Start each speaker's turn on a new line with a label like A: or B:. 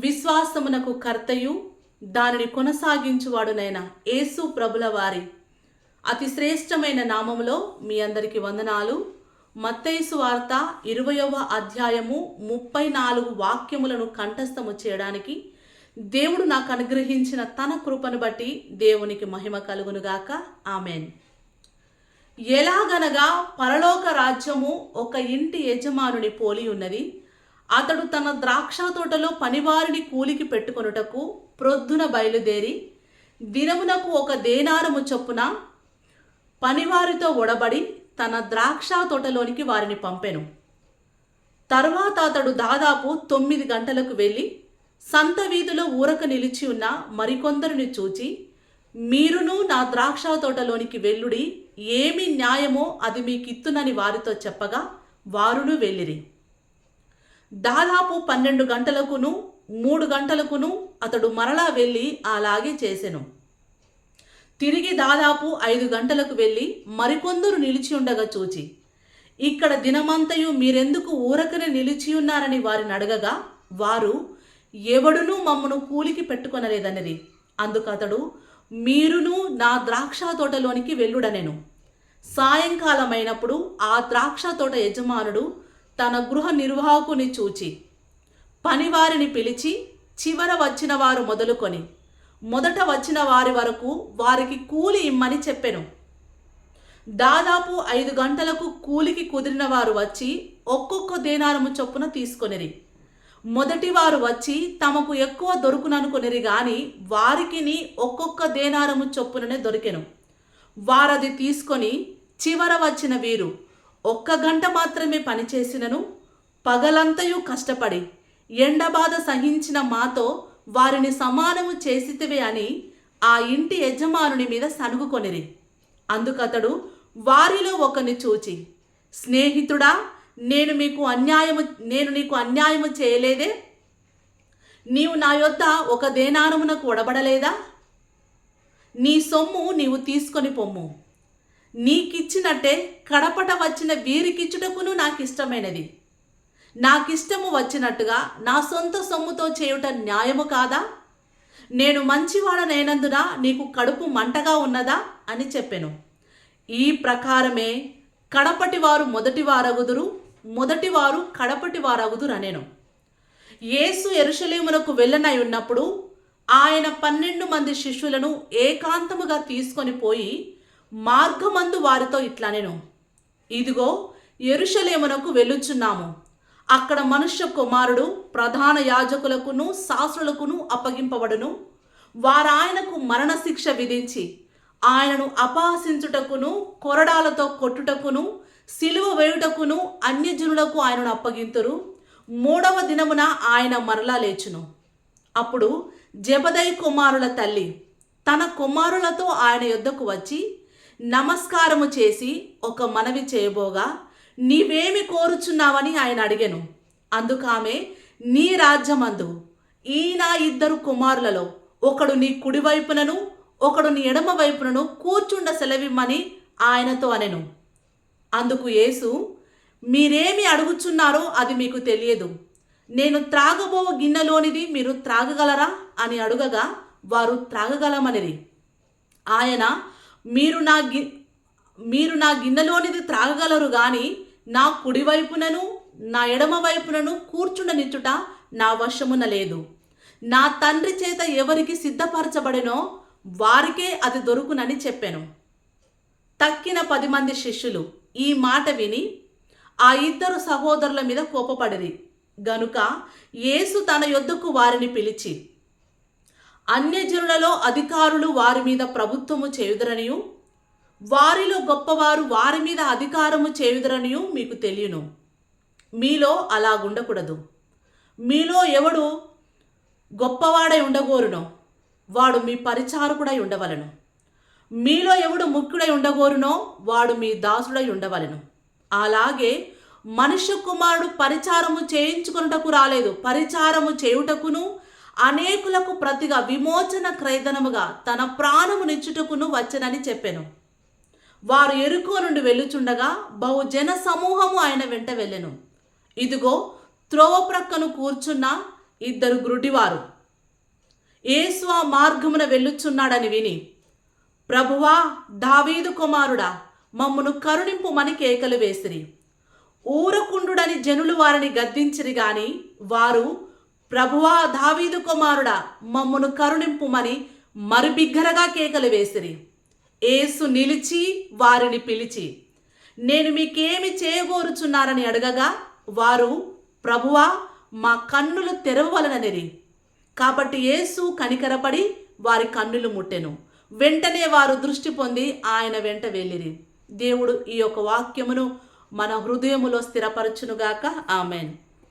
A: విశ్వాసమునకు కర్తయు దానిని కొనసాగించువాడునైన యేసు ప్రభుల వారి. అతి శ్రేష్టమైన నామములో మీ అందరికి వందనాలు. మత్తైసు వార్త ఇరవయవ అధ్యాయము ముప్పై నాలుగు వాక్యములను కంఠస్థము చేయడానికి దేవుడు నాకు అనుగ్రహించిన తన కృపను బట్టి దేవునికి మహిమ కలుగునుగాక. ఆమెన్. ఎలాగనగా పరలోక రాజ్యము ఒక ఇంటి యజమానుని పోలి ఉన్నది. అతడు తన ద్రాక్ష తోటలో పనివారిని కూలికి పెట్టుకొనుటకు ప్రొద్దున బయలుదేరి దినమునకు ఒక దేనారము చొప్పున పనివారితో ఒడబడి తన ద్రాక్ష తోటలోనికి వారిని పంపెను. తర్వాత అతడు దాదాపు తొమ్మిది గంటలకు వెళ్ళి సంత వీధిలో ఊరక నిలిచి ఉన్న మరికొందరిని చూచి మీరును నా ద్రాక్ష తోటలోనికి వెళ్ళుడి ఏమి న్యాయమో అది మీకిత్తునని వారితో చెప్పగా వారును వెళ్ళిరి. దాదాపు పన్నెండు గంటలకును మూడు గంటలకును అతడు మరలా వెళ్ళి అలాగే చేసెను. తిరిగి దాదాపు ఐదు గంటలకు వెళ్ళి మరికొందరు నిలిచి ఉండగా చూచి ఇక్కడ దినమంతయు మీరెందుకు ఊరకనే నిలిచి ఉన్నారని వారిని అడగగా వారు ఎవడునూ మమ్మను కూలికి పెట్టుకొనలేదన్నది. అందుకు అతడు మీరును నా ద్రాక్ష తోటలోనికి వెళ్ళుడనెను. సాయంకాలమైనప్పుడు ఆ ద్రాక్ష తోట యజమానుడు తన గృహ నిర్వాహకుని చూచి పనివారిని పిలిచి చివర వచ్చిన వారు మొదలుకొని మొదట వచ్చిన వారి వరకు వారికి కూలి ఇమ్మని చెప్పెను. దాదాపు ఐదు గంటలకు కూలికి కుదిరిన వారు వచ్చి ఒక్కొక్క దేనారము చొప్పున తీసుకొనిరి. మొదటి వారు వచ్చి తమకు ఎక్కువ దొరుకుననుకొనిరి గాని వారికిని ఒక్కొక్క దేనారము చొప్పుననే దొరికెను. వారది తీసుకొని చివర వచ్చిన వీరు ఒక్క గంట మాత్రమే పనిచేసినను పగలంతయు కష్టపడి ఎండబాధ సహించిన మాతో వారిని సమానము చేసితివే అని ఆ ఇంటి యజమానుని మీద సనుగుకొనిరి అందుకతడు వారిలో ఒకని చూచి స్నేహితుడా నేను మీకు అన్యాయము నేను నీకు అన్యాయము చేయలేదే? నీవు నా యొద్ద ఒక దేనారమునకు ఒడబడలేదా నీ సొమ్ము నీవు తీసుకొని పొమ్ము. నీకిచ్చినట్టే కడపట వచ్చిన వీరికిచ్చుటకును నాకు ఇష్టమైనది నాకిష్టము వచ్చినట్టుగా నా సొంత సొమ్ముతో చేయుట న్యాయము కాదా? నేను మంచివాడనైనందున నీకు కడుపు మంటగా ఉన్నదా? అని చెప్పెను. ఈ ప్రకారమే కడపటి వారు మొదటి కడపటివారగుదురు కడపటి అనేను యేసు ఎరుషలేమునకు వెళ్ళనై ఉన్నప్పుడు ఆయన పన్నెండు మంది శిష్యులను ఏకాంతముగా తీసుకొని పోయి మార్గమందు వారితో ఇట్లనెను ఇదిగో ఎరుషలేమునకు వెళ్ళుచున్నాము. అక్కడ మనుష్య కుమారుడు ప్రధాన యాజకులకును శాస్త్రులకును అప్పగింపబడును. వారాయనకు మరణశిక్ష విధించి ఆయనను అపహసించుటకును కొరడాలతో కొట్టుటకును సిలువ వేయుటకును అన్యజనులకు ఆయనను అప్పగింతురు. మూడవ దినమున ఆయన మరలా లేచును. అప్పుడు జబదై కుమారుల తల్లి తన కుమారులతో ఆయన యొద్దకు వచ్చి నమస్కారము చేసి ఒక మనవి చేయబోగా నీవేమి కోరుచున్నావని ఆయన అడిగాను. అందుకామె నీ రాజ్యమందు ఈ నా ఇద్దరు కుమారులలో ఒకడు నీ కుడివైపునను ఒకడు నీ ఎడమ వైపునను కూర్చుండ సెలవిమ్మని ఆయనతో అనెను. అందుకు యేసు మీరేమి అడుగుచున్నారో అది మీకు తెలియదు. నేను త్రాగబో గిన్నెలోనిది మీరు త్రాగగలరా అని అడుగగా వారు త్రాగగలమనిరి. ఆయన మీరు నా గి మీరు నా గిన్నెలోనిది త్రాగగలరు కానీ నా కుడివైపునను నా ఎడమ వైపునను కూర్చుండనిచ్చుట నా వశమున లేదు. నా తండ్రి చేత ఎవరికి సిద్ధపరచబడినో వారికే అది దొరుకునని చెప్పాను. తక్కిన పది మంది శిష్యులు ఈ మాట విని ఆ ఇద్దరు సహోదరుల మీద కోపపడిరి. గనుక యేసు తన యొద్దకు వారిని పిలిచి అన్యజనులలో అధికారులు వారి మీద ప్రభుత్వము చేయుదరనియు వారిలో గొప్పవారు వారి మీద అధికారము చేయుదరనియు మీకు తెలియను. మీలో అలాగుండకూడదు. మీలో ఎవడు గొప్పవాడై ఉండగోరునో వాడు మీ పరిచారకుడై ఉండవలను. మీలో ఎవడు ముఖ్యుడై ఉండగోరునో వాడు మీ దాసుడై ఉండవలెను. అలాగే మనుష్య కుమారుడు పరిచారము చేయించుకొనుటకు రాలేదు పరిచారము చేయుటకును అనేకులకు ప్రతిగా విమోచన క్రైదనముగా తన ప్రాణమునిచ్చుటకును వచ్చనని చెప్పాను. వారు ఎరుకో నుండి వెళ్ళుచుండగా బహుజన సమూహము ఆయన వెంట వెళ్ళెను. ఇదిగో త్రోవ ప్రక్కను కూర్చున్న ఇద్దరు గ్రుడ్డివారు ఏస్వా మార్గమున వెళ్ళుచున్నాడని విని ప్రభువా దావీదు కుమారుడా మమ్మును కరుణింపుమని కేకలు వేసిరి. ఊరకుండుడని జనులు వారిని గద్దించిరి గాని వారు ప్రభువా దావీదు కుమారుడా మమ్మను కరుణింపుమని మరి బిగ్గరగా కేకలు వేసిరి. ఏసు నిలిచి వారిని పిలిచి నేను మీకేమి చేయగోరుచున్నారని అడగగా వారు ప్రభువా మా కన్నులు తెరవలననిరి. కాబట్టి యేసు కనికరపడి వారి కన్నులు ముట్టెను. వెంటనే వారు దృష్టి పొంది ఆయన వెంట వెళ్ళిరి. దేవుడు ఈ యొక్క వాక్యమును మన హృదయములో స్థిరపరచునుగాక. ఆమెన్.